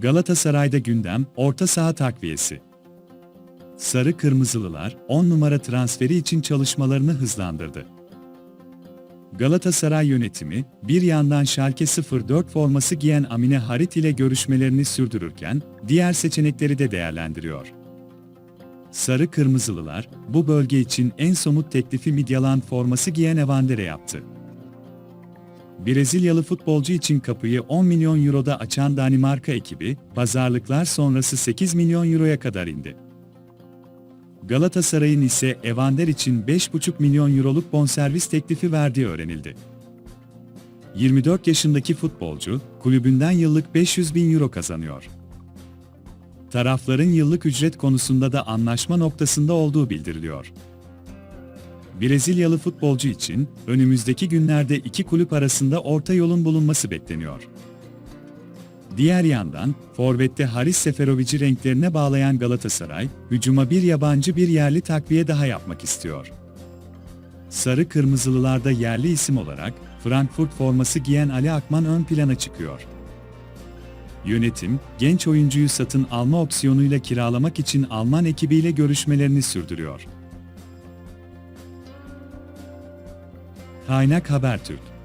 Galatasaray'da gündem, orta saha takviyesi. Sarı Kırmızılılar 10 numara transferi için çalışmalarını hızlandırdı. Galatasaray yönetimi, bir yandan Schalke 04 forması giyen Amine Harit ile görüşmelerini sürdürürken, diğer seçenekleri de değerlendiriyor. Sarı Kırmızılılar, bu bölge için en somut teklifi Midyalan forması giyen Evander'e yaptı. Brezilyalı futbolcu için kapıyı 10 milyon euroda açan Danimarka ekibi, pazarlıklar sonrası 8 milyon euroya kadar indi. Galatasaray'ın ise Evander için 5,5 milyon euroluk bonservis teklifi verdiği öğrenildi. 24 yaşındaki futbolcu, kulübünden yıllık 500 bin euro kazanıyor. Tarafların yıllık ücret konusunda da anlaşma noktasında olduğu bildiriliyor. Brezilyalı futbolcu için önümüzdeki günlerde iki kulüp arasında orta yolun bulunması bekleniyor. Diğer yandan, Forvet'te Haris Seferovic'i renklerine bağlayan Galatasaray, hücuma bir yabancı bir yerli takviye daha yapmak istiyor. Sarı Kırmızılılarda yerli isim olarak, Frankfurt forması giyen Ali Akman ön plana çıkıyor. Yönetim, genç oyuncuyu satın alma opsiyonuyla kiralamak için Alman ekibiyle görüşmelerini sürdürüyor. Kaynak Habertürk